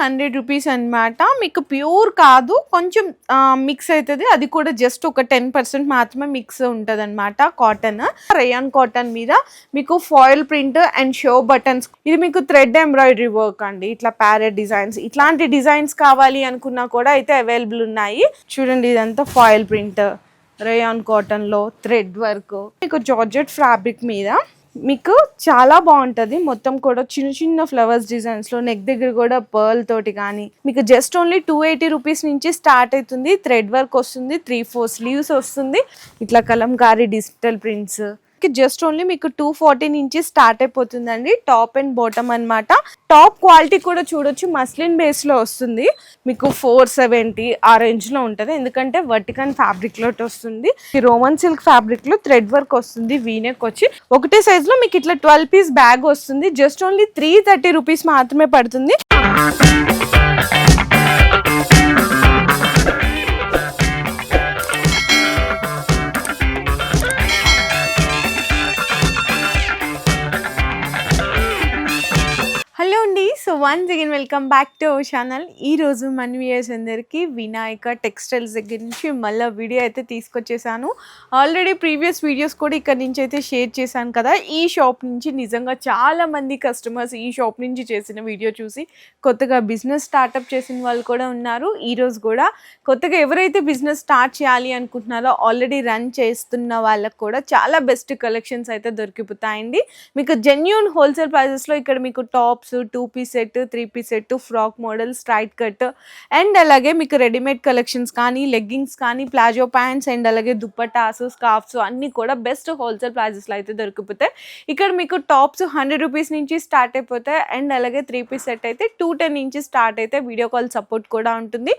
Hundred rupees అన్నమాట. మీకు pure కాదు కొంచెం మిక్స్ అవుతుంది అది కూడా జస్ట్ ఒక టెన్ పర్సెంట్ మాత్రమే మిక్స్ ఉంటుంది అనమాట కాటన్ రయాన్ కాటన్ మీద మీకు foil print and show buttons ఇది మీకు థ్రెడ్ ఎంబ్రాయిడరీ వర్క్ అండి. ఇట్లా ప్యారెట్ డిజైన్స్ ఇట్లాంటి డిజైన్స్ కావాలి అనుకున్నా కూడా అయితే అవైలబుల్ ఉన్నాయి. చూడండి ఇదంతా ఫాయిల్ ప్రింట్ రేయాన్ కాటన్లో థ్రెడ్ వర్క్ మీకు జార్జెట్ ఫ్యాబ్రిక్ మీద మీకు చాలా బాగుంటుంది. మొత్తం కూడా చిన్న చిన్న ఫ్లవర్స్ డిజైన్స్లో నెక్ దగ్గర కూడా పర్ల్ తోటి కానీ మీకు just only two eighty rupees నుంచి స్టార్ట్ అవుతుంది. థ్రెడ్ వర్క్ వస్తుంది త్రీ ఫోర్ స్లీవ్స్ వస్తుంది. ఇట్లా Kalamkari digital prints just only మీకు టూ ఫార్టీ నుంచి స్టార్ట్ అయిపోతుందండి. టాప్ అండ్ బాటమ్ అన్నమాట. టాప్ క్వాలిటీ కూడా చూడొచ్చు. మస్లిన్ బేస్లో వస్తుంది. మీకు ఫోర్ సెవెంటీ ఆ రేంజ్లో ఉంటుంది. ఎందుకంటే వర్టికన్ ఫ్యాబ్రిక్లో వస్తుంది. ఈ రోమన్ సిల్క్ ఫ్యాబ్రిక్లో థ్రెడ్ వర్క్ వస్తుంది. వీనెక్ వచ్చి ఒకటే సైజ్లో మీకు ఇట్లా ట్వెల్వ్ పీస్ బ్యాగ్ వస్తుంది. Just only three thirty rupees మాత్రమే పడుతుంది. Once again welcome back to our channel ఈ రోజు మన వ్యూయర్స్ అందరికీ వినాయక టెక్స్టైల్స్ దగ్గర నుంచి మళ్ళీ వీడియో అయితే తీసుకొచ్చేసాను. ఆల్రెడీ ప్రీవియస్ వీడియోస్ కూడా ఇక్కడ నుంచి అయితే షేర్ చేశాను కదా. ఈ షాప్ నుంచి నిజంగా చాలామంది కస్టమర్స్ ఈ షాప్ నుంచి చేసిన వీడియో చూసి కొత్తగా బిజినెస్ స్టార్టప్ చేసిన వాళ్ళు కూడా ఉన్నారు. ఈరోజు కూడా కొత్తగా ఎవరైతే బిజినెస్ స్టార్ట్ చేయాలి అనుకుంటున్నారో ఆల్రెడీ రన్ చేస్తున్న వాళ్ళకు కూడా చాలా బెస్ట్ కలెక్షన్స్ అయితే దొరికిపోతాయండి. మీకు జెన్యున్ హోల్సేల్ ప్రైజెస్లో ఇక్కడ మీకు tops two piece set three piece set frock model straight cut. And అలాగే మీకు రెడీమేడ్ కలెక్షన్స్ కానీ లెగ్గింగ్స్ కానీ ప్లాజో ప్యాంట్స్ అండ్ అలాగే దుప్పటాస్ స్కార్ఫ్స్ అన్నీ కూడా బెస్ట్ హోల్సేల్ ప్రైజెస్లో అయితే దొరికిపోతాయి ఇక్కడ మీకు టాప్స్ హండ్రెడ్ రూపీస్ నుంచి స్టార్ట్ అయిపోతాయి. అండ్ అలాగే త్రీ పీస్ సెట్ అయితే టూ టెన్ నుంచి స్టార్ట్ అయితే వీడియో కాల్ సపోర్ట్ కూడా ఉంటుంది.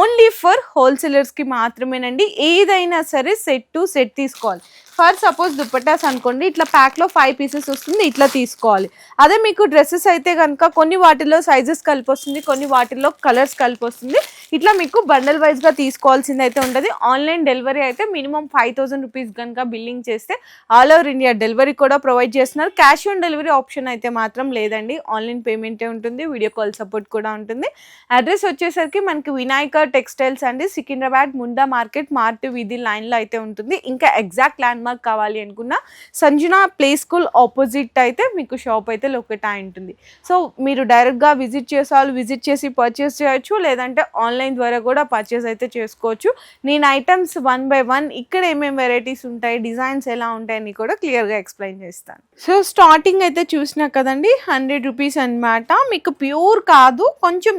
ఓన్లీ ఫర్ హోల్సేలర్స్కి మాత్రమేనండి. ఏదైనా సరే సెట్ టు సెట్ తీసుకోవాలి. ఫర్ సపోజ్ దుప్పటాస్ అనుకోండి ఇట్లా ప్యాక్లో ఫైవ్ పీసెస్ వస్తుంది ఇట్లా తీసుకోవాలి. అదే మీకు డ్రెస్సెస్ అయితే కనుక కొన్ని వాటిల్లో సైజెస్ కలిపి వస్తుంది కొన్ని వాటిల్లో కలర్స్ కలిపి వస్తుంది ఇట్లా మీకు బండల్ వైజ్గా తీసుకోవాల్సింది అయితే ఉంటుంది. ఆన్లైన్ డెలివరీ అయితే మినిమం ఫైవ్ థౌసండ్ రూపీస్ కనుక బిల్లింగ్ చేస్తే ఆల్ ఓవర్ ఇండియా డెలివరీ కూడా ప్రొవైడ్ చేస్తున్నారు. క్యాష్ ఆన్ డెలివరీ ఆప్షన్ అయితే మాత్రం లేదండి. ఆన్లైన్ పేమెంటే ఉంటుంది. వీడియో కాల్ సపోర్ట్ కూడా ఉంటుంది. అడ్రస్ వచ్చేసరికి మనకి వినాయక టెక్స్టైల్స్ అండి. సికింద్రాబాద్ ముండా మార్కెట్ మార్ట్ వీధి లైన్లో అయితే ఉంటుంది. ఇంకా ఎగ్జాక్ట్ ల్యాండ్ మార్క్ కావాలి అనుకున్న సంజున ప్లే స్కూల్ ఆపోజిట్ అయితే మీకు షాప్ అయితే లొకేట్ అయి ఉంటుంది. సో మీరు డైరెక్ట్గా విజిట్ చేసే వాళ్ళు విజిట్ చేసి పర్చేస్ చేయొచ్చు. లేదంటే ఆన్లైన్ ఆన్లైన్ ద్వారా కూడా పర్చేస్ అయితే చేసుకోవచ్చు. నేను ఐటమ్స్ వన్ బై వన్ ఇక్కడ ఏమేమి వెరైటీస్ ఉంటాయి డిజైన్స్ ఎలా ఉంటాయని కూడా క్లియర్గా ఎక్స్ప్లెయిన్ చేస్తాను. సో స్టార్టింగ్ అయితే చూసినా కదండి హండ్రెడ్ రూపీస్ అన్నమాట. మీకు ప్యూర్ కాదు కొంచెం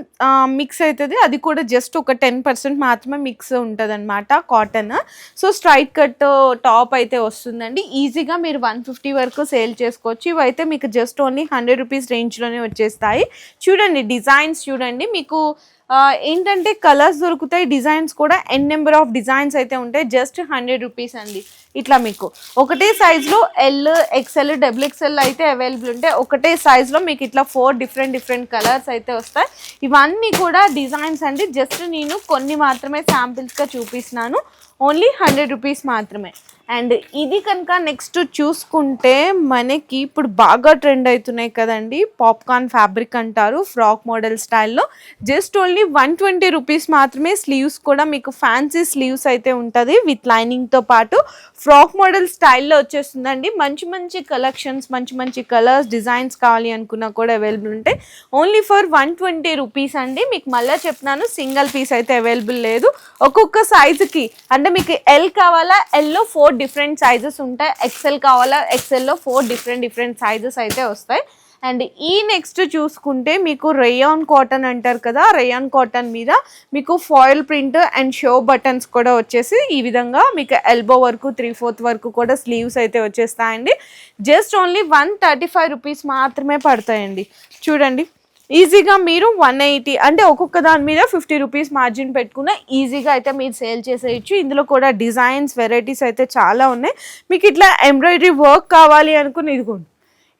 మిక్స్ అవుతుంది అది కూడా జస్ట్ ఒక టెన్ పర్సెంట్ మాత్రమే మిక్స్ ఉంటుంది అనమాట cotton so straight cut top అయితే వస్తుందండి. ఈజీగా మీరు వన్ ఫిఫ్టీ వరకు సేల్ చేసుకోవచ్చు. ఇవైతే మీకు జస్ట్ ఓన్లీ హండ్రెడ్ రూపీస్ రేంజ్లోనే వచ్చేస్తాయి. చూడండి డిజైన్స్ చూడండి. మీకు ఏంటంటే కలర్స్ దొరుకుతాయి డిజైన్స్ కూడా ఎన్ నెంబర్ ఆఫ్ డిజైన్స్ అయితే ఉంటాయి జస్ట్ హండ్రెడ్ రూపీస్ అండి. ఇట్లా మీకు. ఒకటే సైజులో ఎల్ ఎక్స్ఎల్ డబుల్ ఎక్స్ఎల్ అయితే అవైలబుల్ ఉంటాయి ఒకటే సైజులో మీకు ఇట్లా ఫోర్ డిఫరెంట్ డిఫరెంట్ కలర్స్ అయితే వస్తాయి. ఇవన్నీ కూడా డిజైన్స్ అండి. జస్ట్ నేను కొన్ని మాత్రమే శాంపిల్స్గా చూపిస్తున్నాను. ఓన్లీ హండ్రెడ్ రూపీస్ మాత్రమే. అండ్ ఇది కనుక నెక్స్ట్ చూసుకుంటే మనకి ఇప్పుడు బాగా ట్రెండ్ అవుతున్నాయి కదండి. పాప్కార్న్ ఫ్యాబ్రిక్ అంటారు ఫ్రాక్ మోడల్ స్టైల్లో just only one twenty rupees మాత్రమే స్లీవ్స్ కూడా మీకు ఫ్యాన్సీ స్లీవ్స్ అయితే ఉంటుంది. విత్ లైనింగ్తో పాటు ఫ్రాక్ మోడల్ స్టైల్లో వచ్చేస్తుందండి. మంచి మంచి కలెక్షన్స్ మంచి మంచి కలర్స్ డిజైన్స్ కావాలి అనుకున్నా కూడా అవైలబుల్ ఉంటాయి only for one twenty rupees అండి. మీకు మళ్ళీ చెప్తున్నాను సింగిల్ పీస్ అయితే అవైలబుల్ లేదు. ఒక్కొక్క సైజుకి అంటే మీకు ఎల్ కావాలా? ఎల్లో ఫోర్ డిఫరెంట్ సైజెస్ ఉంటాయి. ఎక్సెల్ కావాలా? ఎక్సెల్లో ఫోర్ డిఫరెంట్ డిఫరెంట్ సైజెస్ అయితే వస్తాయి. అండ్ ఈ నెక్స్ట్ చూసుకుంటే మీకు రేయాన్ కాటన్ అంటారు కదా? రేయాన్ కాటన్ మీద మీకు foil print and show buttons కూడా వచ్చేసి ఈ విధంగా మీకు ఎల్బో వరకు త్రీ ఫోర్త్ వరకు కూడా స్లీవ్స్ అయితే వచ్చేస్తాయండి. Just only one thirty five rupees మాత్రమే పడతాయండి. చూడండి. ఈజీగా మీరు వన్ ఎయిటీ అంటే ఒక్కొక్క దాని మీద ఫిఫ్టీ రూపీస్ మార్జిన్ పెట్టుకున్న ఈజీగా అయితే మీరు సేల్ చేసేయచ్చు. ఇందులో కూడా డిజైన్స్ వెరైటీస్ అయితే చాలా ఉన్నాయి. మీకు ఇట్లా ఎంబ్రాయిడరీ వర్క్ కావాలి అనుకుని ఇదిగోండి.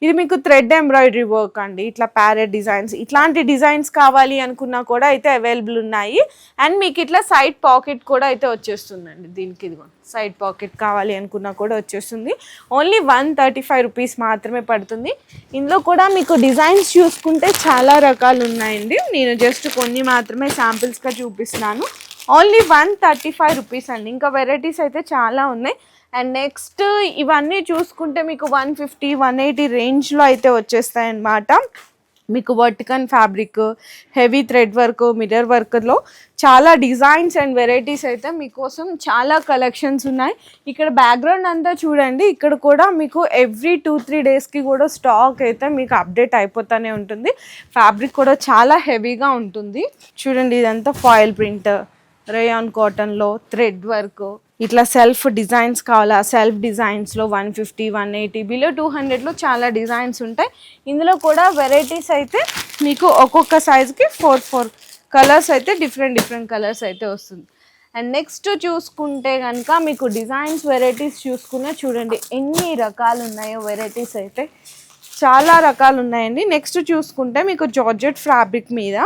ఇది మీకు థ్రెడ్ ఎంబ్రాయిడరీ వర్క్ అండి. ఇట్లా ప్యారెట్ డిజైన్స్ ఇట్లాంటి డిజైన్స్ కావాలి అనుకున్నా కూడా అయితే అవైలబుల్ ఉన్నాయి. అండ్ మీకు ఇట్లా సైడ్ పాకెట్ కూడా అయితే వచ్చేస్తుందండి. దీనికి ఇదిగో సైడ్ పాకెట్ కావాలి అనుకున్నా కూడా వచ్చేస్తుంది. Only one thirty five rupees మాత్రమే పడుతుంది. ఇందులో కూడా మీకు డిజైన్స్ చూసుకుంటే చాలా రకాలు ఉన్నాయండి. నేను జస్ట్ కొన్ని మాత్రమే శాంపిల్స్గా చూపిస్తున్నాను. Only one thirty five rupees అండి. ఇంకా వెరైటీస్ అయితే చాలా ఉన్నాయి. అండ్ నెక్స్ట్ ఇవన్నీ చూసుకుంటే మీకు వన్ ఫిఫ్టీ వన్ ఎయిటీ రేంజ్లో అయితే వచ్చేస్తాయి అన్నమాట మీకు వర్టికన్ fabric heavy thread work mirror వర్క్లో చాలా డిజైన్స్ అండ్ వెరైటీస్ అయితే మీకోసం చాలా కలెక్షన్స్ ఉన్నాయి. ఇక్కడ బ్యాక్గ్రౌండ్ అంతా చూడండి ఇక్కడ కూడా మీకు ఎవ్రీ టూ త్రీ డేస్కి కూడా స్టాక్ అయితే మీకు అప్డేట్ అయిపోతూనే ఉంటుంది. ఫ్యాబ్రిక్ కూడా చాలా హెవీగా ఉంటుంది. చూడండి ఇదంతా ఫాయిల్ ప్రింట్ రేయాన్ కాటన్లో థ్రెడ్ వర్క్ ఇట్లా సెల్ఫ్ డిజైన్స్ కావాలా? Self డిజైన్స్లో one fifty one eighty below two హండ్రెడ్లో చాలా డిజైన్స్ ఉంటాయి. ఇందులో కూడా వెరైటీస్ అయితే మీకు ఒక్కొక్క సైజుకి ఫోర్ ఫోర్ కలర్స్ అయితే డిఫరెంట్ డిఫరెంట్ కలర్స్ అయితే వస్తుంది. అండ్ నెక్స్ట్ చూసుకుంటే కనుక మీకు డిజైన్స్ వెరైటీస్ చూసుకున్నా చూడండి. ఎన్ని రకాలు ఉన్నాయో వెరైటీస్ అయితే. చాలా రకాలు ఉన్నాయండి. నెక్స్ట్ చూసుకుంటే మీకు జార్జెట్ ఫ్యాబ్రిక్ మీద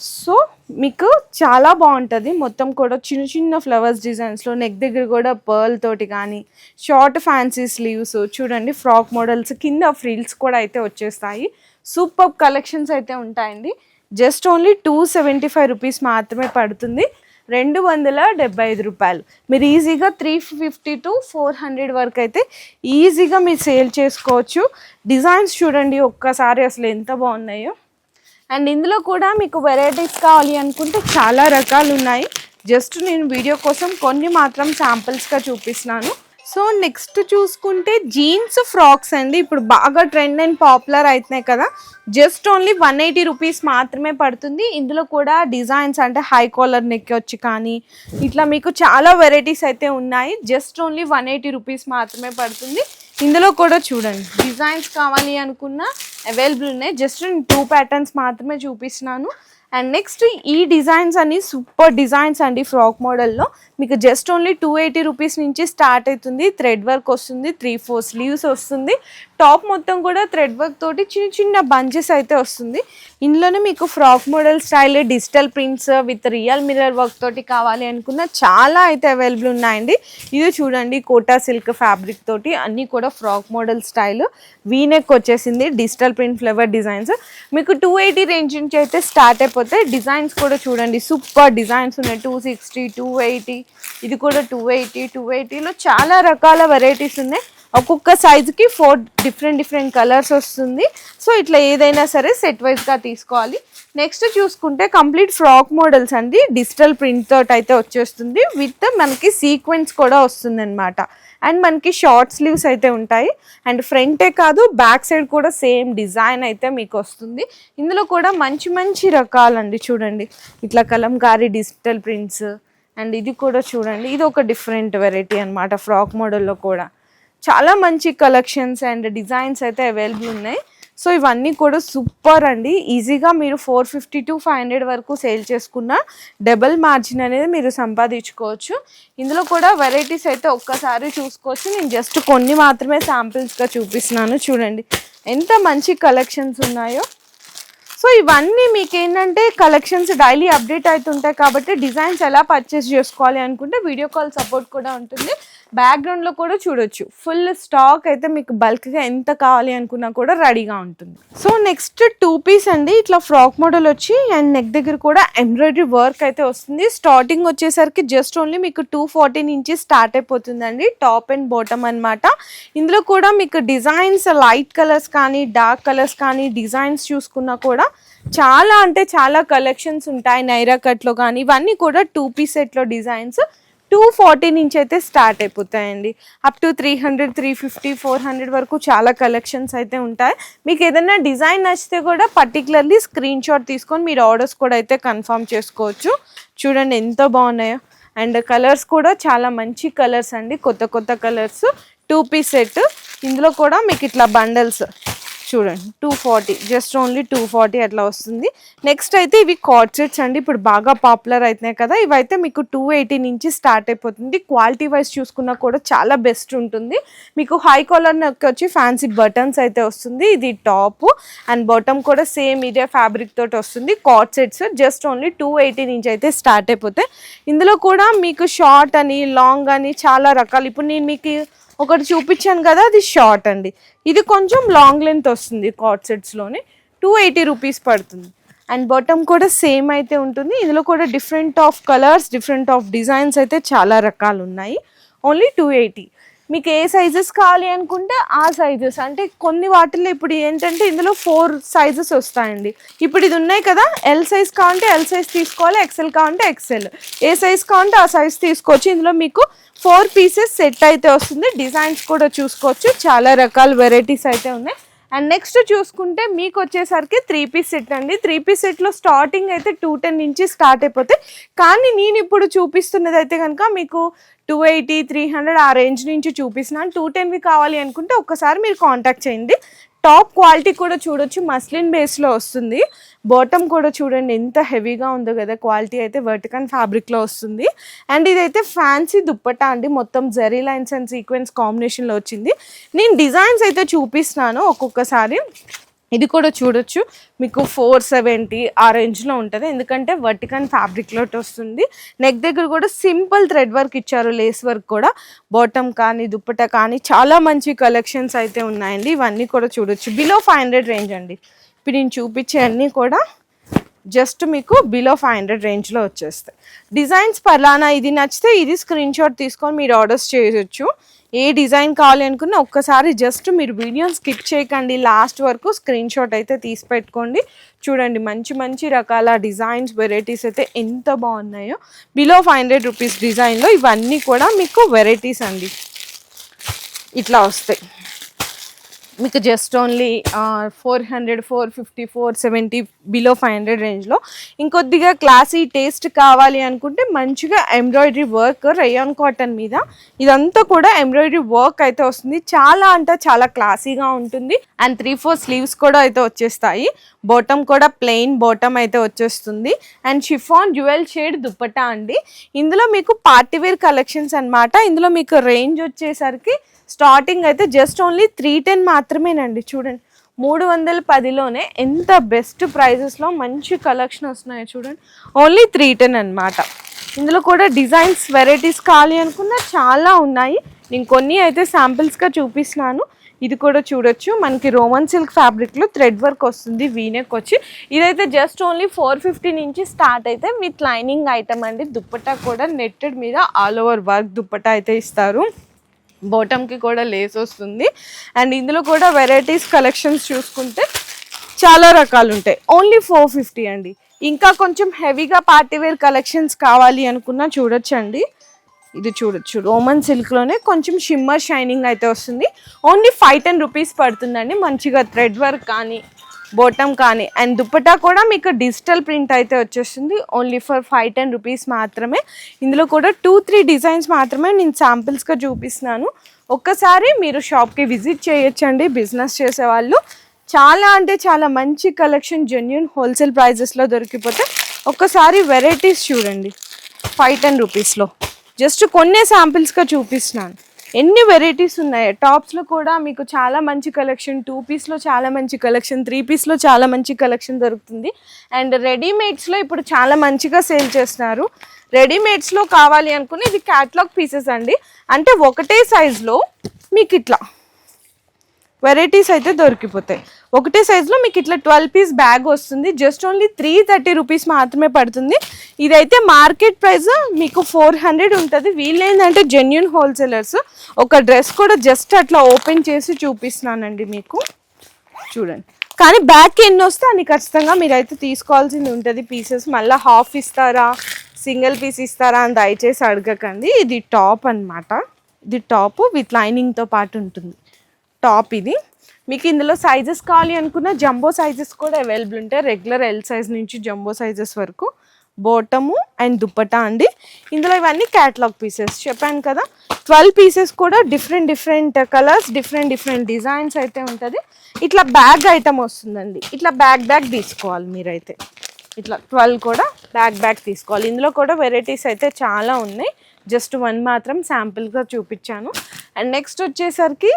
సో మీకు చాలా బాగుంటుంది. మొత్తం కూడా చిన్న చిన్న ఫ్లవర్స్ డిజైన్స్లో నెక్ దగ్గర కూడా పర్ల్ తోటి కానీ షార్ట్ ఫ్యాన్సీ స్లీవ్స్ చూడండి ఫ్రాక్ మోడల్స్ కింద ఫ్రిల్స్ కూడా అయితే వచ్చేస్తాయి. సూపర్ కలెక్షన్స్ అయితే ఉంటాయండి. Just only two seventy five rupees మాత్రమే పడుతుంది. రెండు వందల డెబ్బై ఐదు రూపాయలు. మీరు ఈజీగా three fifty to four hundred వరకు అయితే ఈజీగా మీరు సేల్ చేసుకోవచ్చు. డిజైన్స్ చూడండి ఒక్కసారి అసలు ఎంత బాగున్నాయో. అండ్ ఇందులో కూడా మీకు వెరైటీస్ కావాలి అనుకుంటే చాలా రకాలు ఉన్నాయి జస్ట్ నేను వీడియో కోసం కొన్ని మాత్రం శాంపిల్స్గా చూపిస్తున్నాను. సో నెక్స్ట్ చూసుకుంటే జీన్స్ ఫ్రాక్స్ అండి. ఇప్పుడు బాగా ట్రెండ్ అండ్ పాపులర్ అవుతున్నాయి కదా. Just only one eighty rupees మాత్రమే పడుతుంది. ఇందులో కూడా డిజైన్స్ అంటే హై కాలర్ నెక్ వచ్చి కానీ ఇట్లా మీకు చాలా వెరైటీస్ అయితే ఉన్నాయి. Just only one eighty rupees మాత్రమే పడుతుంది. ఇందులో కూడా చూడండి. డిజైన్స్ కావాలి అనుకున్న అవైలబుల్ ఉన్నాయి. జస్ట్ నేను టూ ప్యాటర్న్స్ మాత్రమే చూపిస్తున్నాను. అండ్ నెక్స్ట్ ఈ డిజైన్స్ అన్ని సూపర్ డిజైన్స్ అండి ఫ్రాక్ మోడల్లో. మీకు just only two eighty rupees నుంచి స్టార్ట్ అవుతుంది. థ్రెడ్ వర్క్ వస్తుంది త్రీ ఫోర్ స్లీవ్స్ వస్తుంది. టాప్ మొత్తం కూడా థ్రెడ్ వర్క్ తోటి చిన్న చిన్న బంచెస్ అయితే వస్తుంది. ఇందులోనే మీకు frock model style digital prints with real mirror work తోటి కావాలి అనుకున్న చాలా అయితే అవైలబుల్ ఉన్నాయండి. ఇది చూడండి కోటా సిల్క్ ఫ్యాబ్రిక్ తోటి అన్నీ కూడా frock model style V neck వచ్చేసింది డిజిటల్ ప్రింట్ ఫ్లేవర్ డిజైన్స్ మీకు టూ ఎయిటీ రేంజ్ నుంచి అయితే స్టార్ట్ అయిపోతే డిజైన్స్ కూడా చూడండి సూపర్ డిజైన్స్ ఉన్నాయి. టూ సిక్స్టీ టూ ఎయిటీ ఇది కూడా టూ ఎయిటీ టూ ఎయిటీలో చాలా రకాల వెరైటీస్ ఉన్నాయి. ఒక్కొక్క సైజుకి ఫోర్ డిఫరెంట్ డిఫరెంట్ కలర్స్ వస్తుంది. సో ఇట్లా ఏదైనా సరే సెట్ వైజ్గా తీసుకోవాలి. నెక్స్ట్ చూసుకుంటే కంప్లీట్ ఫ్రాక్ మోడల్స్ అండి. డిజిటల్ ప్రింట్ తోటి అయితే వచ్చేస్తుంది. విత్ మనకి సీక్వెన్స్ కూడా వస్తుంది అనమాట అండ్ మనకి షార్ట్ స్లీవ్స్ అయితే ఉంటాయి. అండ్ ఫ్రంటే కాదు బ్యాక్ సైడ్ కూడా సేమ్ డిజైన్ అయితే మీకు వస్తుంది. ఇందులో కూడా మంచి మంచి రకాలండి. చూడండి. ఇట్లా కలంకారీ డిజిటల్ ప్రింట్స్ అండ్ ఇది కూడా చూడండి ఇది ఒక డిఫరెంట్ వెరైటీ అనమాట ఫ్రాక్ మోడల్లో కూడా. చాలా మంచి కలెక్షన్స్ అండ్ డిజైన్స్ అయితే అవైలబుల్ ఉన్నాయి. సో ఇవన్నీ కూడా సూపర్ అండి. ఈజీగా మీరు four fifty to five hundred వరకు సేల్ చేసుకున్న డబల్ మార్జిన్ అనేది మీరు సంపాదించుకోవచ్చు. ఇందులో కూడా వెరైటీస్ అయితే ఒక్కసారి చూసుకోవచ్చు. నేను జస్ట్ కొన్ని మాత్రమే శాంపిల్స్గా చూపిస్తున్నాను. చూడండి ఎంత మంచి కలెక్షన్స్ ఉన్నాయో. సో ఇవన్నీ మీకు ఏంటంటే కలెక్షన్స్ డైలీ అప్డేట్ అవుతుంటాయి కాబట్టి డిజైన్స్ ఎలా పర్చేస్ చేసుకోవాలి అనుకుంటే వీడియో కాల్ సపోర్ట్ కూడా ఉంటుంది. బ్యాక్గ్రౌండ్లో కూడా చూడొచ్చు. ఫుల్ స్టాక్ అయితే మీకు బల్క్గా ఎంత కావాలి అనుకున్నా కూడా రెడీగా ఉంటుంది. సో నెక్స్ట్ టూ పీస్ అండి. ఇట్లా ఫ్రాక్ మోడల్ వచ్చి అండ్ నెక్ దగ్గర కూడా ఎంబ్రాయిడరీ వర్క్ అయితే వస్తుంది. స్టార్టింగ్ వచ్చేసరికి జస్ట్ ఓన్లీ మీకు టూ ఫార్టీ నుంచి స్టార్ట్ అయిపోతుందండి. టాప్ అండ్ బాటమ్ అనమాట ఇందులో కూడా మీకు డిజైన్స్ లైట్ కలర్స్ కానీ డార్క్ కలర్స్ కానీ డిజైన్స్ చూసుకున్నా కూడా చాలా అంటే చాలా కలెక్షన్స్ ఉంటాయి. నైరా కట్లో కానీ ఇవన్నీ కూడా టూ పీస్ సెట్లో డిజైన్స్ టూ ఫార్టీ నుంచి అయితే స్టార్ట్ అయిపోతాయండి. Up to three hundred three fifty four hundred వరకు చాలా కలెక్షన్స్ అయితే ఉంటాయి. మీకు ఏదైనా డిజైన్ నచ్చితే కూడా పర్టికులర్లీ స్క్రీన్ షాట్ తీసుకొని మీరు ఆర్డర్స్ కూడా అయితే కన్ఫర్మ్ చేసుకోవచ్చు. చూడండి ఎంత బాగున్నాయో. అండ్ కలర్స్ కూడా చాలా మంచి కలర్స్ అండి. కొత్త కొత్త కలర్స్. Two piece set. ఇందులో కూడా మీకు ఇట్లా బండల్స్ చూడండి two forty just only two forty అట్లా వస్తుంది. నెక్స్ట్ అయితే ఇవి కార్డ్ సెట్స్ అండి ఇప్పుడు బాగా పాపులర్ అవుతున్నాయి కదా. ఇవైతే మీకు టూ ఎయిటీ నుంచి స్టార్ట్ అయిపోతుంది. క్వాలిటీ వైజ్ చూసుకున్నా కూడా చాలా బెస్ట్ ఉంటుంది. మీకు హై కాలర్ నెక్ వచ్చి ఫ్యాన్సీ బటన్స్ అయితే వస్తుంది. ఇది టాప్ అండ్ బాటమ్ కూడా సేమ్ ఇదే ఫ్యాబ్రిక్ తోటి వస్తుంది. Coord sets just only two eighty నుంచి అయితే స్టార్ట్ అయిపోతాయి. ఇందులో కూడా మీకు షార్ట్ అని లాంగ్ అని చాలా రకాలు. ఇప్పుడు నేను మీకు ఒకటి చూపించాను కదా అది షార్ట్ అండి. ఇది కొంచెం లాంగ్ లెంత్ వస్తుంది కార్ట్ సెట్స్లోనే టూ ఎయిటీ రూపీస్ పడుతుంది. అండ్ బాటమ్ కూడా సేమ్ అయితే ఉంటుంది. ఇందులో కూడా different of colours different of designs అయితే చాలా రకాలు ఉన్నాయి. ఓన్లీ టూ ఎయిటీ మీకు ఏ సైజెస్ కావాలి అనుకుంటే ఆ సైజెస్ అంటే కొన్ని వాటిల్లో ఇప్పుడు ఏంటంటే ఇందులో ఫోర్ సైజెస్ వస్తాయండి. ఇప్పుడు ఇది ఉన్నాయి కదా ఎల్ సైజ్ కావాలంటే ఎల్ సైజ్ తీసుకోవాలి ఎక్సెల్ కావాలంటే ఎక్సెల్ ఏ సైజ్ కావాలంటే ఆ సైజ్ తీసుకోవచ్చు. ఇందులో మీకు ఫోర్ పీసెస్ సెట్ అయితే వస్తుంది. డిజైన్స్ కూడా చూసుకోవచ్చు. చాలా రకాల వెరైటీస్ అయితే ఉన్నాయి. అండ్ నెక్స్ట్ చూసుకుంటే మీకు వచ్చేసరికి త్రీ పీస్ సెట్ అండి. త్రీ పీస్ సెట్లో స్టార్టింగ్ అయితే టూ టెన్ నుంచి స్టార్ట్ అయిపోతాయి. కానీ నేను ఇప్పుడు చూపిస్తున్నది అయితే కనుక మీకు టూ ఎయిటీ త్రీ హండ్రెడ్ ఆ రేంజ్ నుంచి చూపిస్తున్నాను. టూ టెన్వి కావాలి అనుకుంటే ఒక్కసారి మీరు కాంటాక్ట్ చేయండి. టాప్ క్వాలిటీ కూడా చూడొచ్చు. మస్లిన్ బేస్లో వస్తుంది. బాటమ్ కూడా చూడండి ఎంత హెవీగా ఉందో కదా. క్వాలిటీ అయితే వర్టికన్ ఫ్యాబ్రిక్లో వస్తుంది. అండ్ ఇదైతే ఫ్యాన్సీ దుప్పటా అండి. మొత్తం జెరీ లైన్స్ అండ్ సీక్వెన్స్ కాంబినేషన్లో వచ్చింది. నేను డిజైన్స్ అయితే చూపిస్తున్నాను ఒక్కొక్కసారి. ఇది కూడా చూడొచ్చు. మీకు ఫోర్ సెవెంటీ ఆ రేంజ్లో ఉంటుంది. ఎందుకంటే వర్టికన్ ఫ్యాబ్రిక్లో వస్తుంది. నెక్ దగ్గర కూడా సింపుల్ థ్రెడ్ వర్క్ ఇచ్చారు. లేస్ వర్క్ కూడా. బాటమ్ కానీ దుప్పట కానీ చాలా మంచి కలెక్షన్స్ అయితే ఉన్నాయండి. ఇవన్నీ కూడా చూడొచ్చు. బిలో ఫైవ్ హండ్రెడ్ రేంజ్ అండి. ఇప్పుడు నేను చూపించే అన్నీ కూడా జస్ట్ మీకు బిలో ఫైవ్ హండ్రెడ్ రేంజ్లో వచ్చేస్తాయి. డిజైన్స్ పలానా. ఇది నచ్చితే ఇది స్క్రీన్ షాట్ తీసుకొని మీరు ఆర్డర్స్ చేయొచ్చు. ఏ డిజైన్ కావాలి అనుకున్నా ఒక్కసారి జస్ట్ మీరు వీడియోని స్కిప్ చేయకండి. లాస్ట్ వరకు స్క్రీన్ షాట్ అయితే తీసి పెట్టుకోండి. చూడండి మంచి మంచి రకాల డిజైన్స్ వెరైటీస్ అయితే ఎంత బాగున్నాయో. బిలో ఫైవ్ హండ్రెడ్ రూపీస్ డిజైన్లో ఇవన్నీ కూడా మీకు వెరైటీస్ అండి. ఇట్లా వస్తాయి. మీకు just only four hundred four fifty four seventy below five hundred రేంజ్లో ఇంకొద్దిగా క్లాసీ టేస్ట్ కావాలి అనుకుంటే మంచిగా ఎంబ్రాయిడరీ వర్క్ రయాన్ కాటన్ మీద. ఇదంతా కూడా ఎంబ్రాయిడరీ వర్క్ అయితే వస్తుంది. చాలా అంటే చాలా క్లాసీగా ఉంటుంది. అండ్ త్రీ ఫోర్ స్లీవ్స్ కూడా అయితే వచ్చేస్తాయి. బాటమ్ కూడా ప్లెయిన్ బాటమ్ అయితే వచ్చేస్తుంది. And chiffon jewel shade dupatta అండి. ఇందులో మీకు పార్టీవేర్ కలెక్షన్స్ అన్నమాట. ఇందులో మీకు రేంజ్ వచ్చేసరికి స్టార్టింగ్ అయితే జస్ట్ ఓన్లీ త్రీ టెన్ మాత్రమేనండి. చూడండి. మూడు వందల పదిలోనే ఎంత బెస్ట్ ప్రైజెస్లో మంచి కలెక్షన్ వస్తున్నాయో చూడండి. ఓన్లీ త్రీ టెన్ అనమాట ఇందులో కూడా డిజైన్స్ వెరైటీస్ కావాలి అనుకున్న చాలా ఉన్నాయి. నేను కొన్ని అయితే శాంపిల్స్గా చూపిస్తున్నాను. ఇది కూడా చూడొచ్చు. మనకి రోమన్ సిల్క్ ఫ్యాబ్రిక్లో థ్రెడ్ వర్క్ వస్తుంది వీనెక్ వచ్చి. ఇదైతే జస్ట్ ఓన్లీ ఫోర్ ఫిఫ్టీ నుంచి స్టార్ట్ అయితే విత్ లైనింగ్ ఐటమ్ అండి. దుప్పట్టా కూడా నెట్టెడ్ మీద ఆల్ ఓవర్ వర్క్ దుప్పట్టా అయితే ఇస్తారు. బాటమ్కి కూడా లేస్ వస్తుంది. అండ్ ఇందులో కూడా వెరైటీస్ కలెక్షన్స్ చూసుకుంటే చాలా రకాలు ఉంటాయి ఓన్లీ ఫోర్ ఫిఫ్టీ అండి. ఇంకా కొంచెం హెవీగా పార్టీవేర్ కలెక్షన్స్ కావాలి అనుకున్నా చూడొచ్చండి. ఇది చూడొచ్చు. రోమన్ సిల్క్లోనే కొంచెం షిమ్మర్ షైనింగ్ అయితే వస్తుంది. ఓన్లీ ఫైవ్ టెన్ రూపీస్ పడుతుందండి. మంచిగా థ్రెడ్ వర్క్ కానీ బోటం కానీ. అండ్ దుప్పటా కూడా మీకు డిజిటల్ ప్రింట్ అయితే వచ్చేస్తుంది. Only for five ten rupees మాత్రమే. ఇందులో కూడా టూ త్రీ డిజైన్స్ మాత్రమే నేను శాంపిల్స్గా చూపిస్తున్నాను. ఒక్కసారి మీరు షాప్కి విజిట్ చేయొచ్చండి. బిజినెస్ చేసేవాళ్ళు. చాలా అంటే చాలా మంచి కలెక్షన్ జెన్యున్ హోల్సేల్ ప్రైజెస్లో దొరికిపోతే ఒక్కసారి వెరైటీస్ చూడండి. ఫైవ్ టెన్ రూపీస్లో జస్ట్ కొన్ని శాంపిల్స్గా చూపిస్తున్నాను. ఎన్ని వెరైటీస్ ఉన్నాయి? టాప్స్లో కూడా మీకు చాలా మంచి కలెక్షన్ టూ పీస్లో చాలా మంచి కలెక్షన్ త్రీ పీస్లో చాలా మంచి కలెక్షన్ దొరుకుతుంది. అండ్ రెడీమేడ్స్లో ఇప్పుడు చాలా మంచిగా సేల్ చేస్తున్నారు. రెడీమేడ్స్లో కావాలి అనుకుని ఇది క్యాట్లాగ్ పీసెస్ అండి. అంటే ఒకటే సైజులో మీకు ఇట్లా వెరైటీస్ అయితే దొరికిపోతాయి. ఒకటే సైజులో మీకు ఇట్లా ట్వెల్వ్ పీస్ బ్యాగ్ వస్తుంది. Just only three thirty rupees మాత్రమే పడుతుంది. ఇదైతే మార్కెట్ ప్రైస్ మీకు ఫోర్ హండ్రెడ్ ఉంటుంది. వీళ్ళేంటంటే జెన్యున్ హోల్సేలర్స్ ఒక డ్రెస్ కూడా జస్ట్ అట్లా ఓపెన్ చేసి చూపిస్తున్నానండి మీకు. చూడండి. కానీ బ్యాక్ ఎన్ని వస్తే అని ఖచ్చితంగా మీరైతే తీసుకోవాల్సింది ఉంటుంది పీసెస్ మళ్ళీ హాఫ్ ఇస్తారా సింగిల్ పీస్ ఇస్తారా అని దయచేసి అడగకండి. ఇది టాప్ అన్నమాట. ఇది టాప్ విత్ లైనింగ్తో పాటు ఉంటుంది. టాప్ ఇది. మీకు ఇందులో సైజెస్ కావాలి అనుకున్న జంబో సైజెస్ కూడా అవైలబుల్ ఉంటాయి. రెగ్యులర్ ఎల్ సైజ్ నుంచి జంబో సైజెస్ వరకు. బోటము అండ్ దుప్పటా అండి. ఇందులో ఇవన్నీ క్యాటలాగ్ పీసెస్ చెప్పాను కదా ట్వెల్వ్ పీసెస్ కూడా different different colours different different designs అయితే ఉంటుంది. ఇట్లా బ్యాగ్ ఐటమ్ వస్తుందండి. ఇట్లా బ్యాగ్ బ్యాగ్ తీసుకోవాలి మీరైతే. ఇట్లా ట్వెల్వ్ కూడా బ్యాగ్ బ్యాగ్ తీసుకోవాలి. ఇందులో కూడా వెరైటీస్ అయితే చాలా ఉన్నాయి. జస్ట్ వన్ మాత్రం శాంపిల్గా చూపించాను. అండ్ నెక్స్ట్ వచ్చేసరికి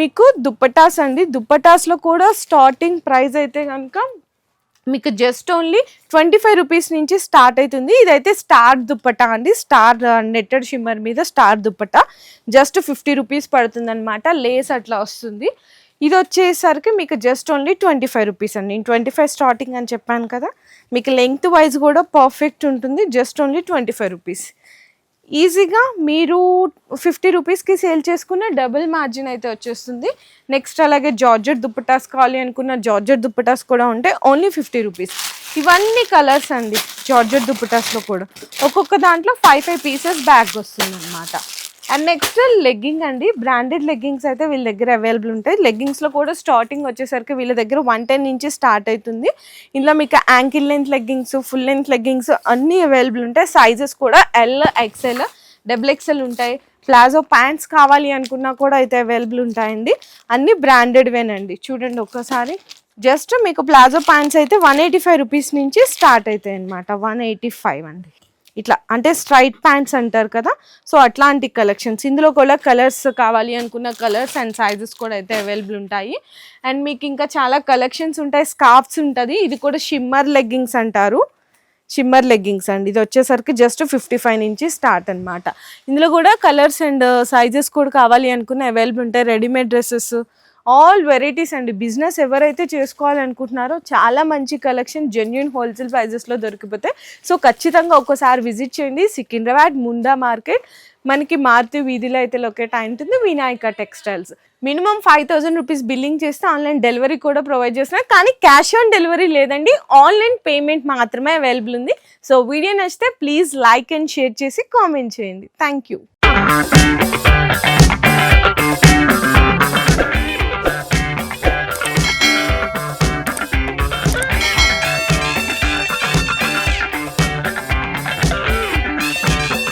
మీకు దుప్పటాస్ అండి. దుప్పటాస్లో కూడా స్టార్టింగ్ ప్రైస్ అయితే కనుక మీకు just only twenty five rupees నుంచి స్టార్ట్ అవుతుంది. ఇదైతే స్టార్ దుప్పట అండి. స్టార్ నెట్టెడ్ షిమ్మర్ మీద star dupatta. Just fifty rupees పడుతుంది అనమాట లేస్ అట్లా వస్తుంది. ఇది వచ్చేసరికి మీకు just only twenty five rupees అండి. నేను ట్వంటీ ఫైవ్ స్టార్టింగ్ అని చెప్పాను కదా మీకు లెంగ్త్ వైజ్ కూడా పర్ఫెక్ట్ ఉంటుంది. Just only twenty five rupees. ఈజీగా మీరు ఫిఫ్టీ రూపీస్కి సేల్ చేసుకున్న డబుల్ మార్జిన్ అయితే వచ్చేస్తుంది. నెక్స్ట్ అలాగే జార్జెట్ దుప్పటాస్ కావాలి అనుకున్న జార్జెట్ దుప్పటాస్ కూడా ఉంటాయి ఓన్లీ ఫిఫ్టీ రూపీస్. ఇవన్నీ కలర్స్ అండి జార్జెట్ దుప్పటాస్లో కూడా. ఒక్కొక్క దాంట్లో ఫైవ్ ఫైవ్ పీసెస్ బ్యాగ్ వస్తుంది అనమాట అండ్ నెక్స్ట్ లెగ్గింగ్ అండి. బ్రాండెడ్ లెగ్గింగ్స్ అయితే వీళ్ళ దగ్గర అవైలబుల్ ఉంటాయి. లెగ్గింగ్స్లో కూడా స్టార్టింగ్ వచ్చేసరికి వీళ్ళ దగ్గర వన్ టెన్ నుంచి స్టార్ట్ అవుతుంది. ఇందులో మీకు ankle length leggings full length leggings అన్నీ అవైలబుల్ ఉంటాయి. సైజెస్ కూడా ఎల్ ఎక్సెల్ డబుల్ ఎక్సెల్ ఉంటాయి. ప్లాజో ప్యాంట్స్ కావాలి అనుకున్నా కూడా అయితే అవైలబుల్ ఉంటాయండి. అన్నీ బ్రాండెడ్వేనండి చూడండి ఒక్కసారి. జస్ట్ మీకు ప్లాజో ప్యాంట్స్ అయితే వన్ ఎయిటీ ఫైవ్ రూపీస్ నుంచి స్టార్ట్ అవుతాయి అనమాట వన్ ఎయిటీ ఫైవ్ అండి. ఇట్లా అంటే స్ట్రైట్ ప్యాంట్స్ అంటారు కదా సో అట్లాంటి కలెక్షన్స్ ఇందులో కూడా కలర్స్ కావాలి అనుకున్న కలర్స్ అండ్ సైజెస్ కూడా అయితే అవైలబుల్ ఉంటాయి. అండ్ మీకు ఇంకా చాలా కలెక్షన్స్ ఉంటాయి. స్కార్ఫ్స్ ఉంటుంది. ఇది కూడా షిమ్మర్ లెగ్గింగ్స్ అంటారు. షిమ్మర్ లెగ్గింగ్స్ అండి. ఇది వచ్చేసరికి జస్ట్ ఫిఫ్టీ ఫైవ్ నుంచి స్టార్ట్ అనమాట ఇందులో కూడా కలర్స్ అండ్ సైజెస్ కూడా కావాలి అనుకున్న అవైలబుల్ ఉంటాయి. రెడీమేడ్ డ్రెస్సెస్ ఆల్ వెరైటీస్ అండి. బిజినెస్ ఎవరైతే చేసుకోవాలనుకుంటున్నారో చాలా మంచి కలెక్షన్ జెన్యున్ హోల్సేల్ ప్రైజెస్లో దొరికిపోతే సో ఖచ్చితంగా ఒక్కసారి విజిట్ చేయండి. సికింద్రాబాద్ ముందా మార్కెట్. మనకి మారుతి వీధిలో అయితే లొకేట్ అయి ఉంటుంది. Vinayaka textiles minimum five thousand rupees billing చేస్తే ఆన్లైన్ డెలివరీ కూడా ప్రొవైడ్ చేస్తున్నారు. కానీ క్యాష్ ఆన్ డెలివరీ లేదండి. ఆన్లైన్ పేమెంట్ మాత్రమే అవైలబుల్ ఉంది. సో వీడియో నచ్చితే ప్లీజ్ లైక్ అండ్ షేర్ చేసి కామెంట్ చేయండి. Thank you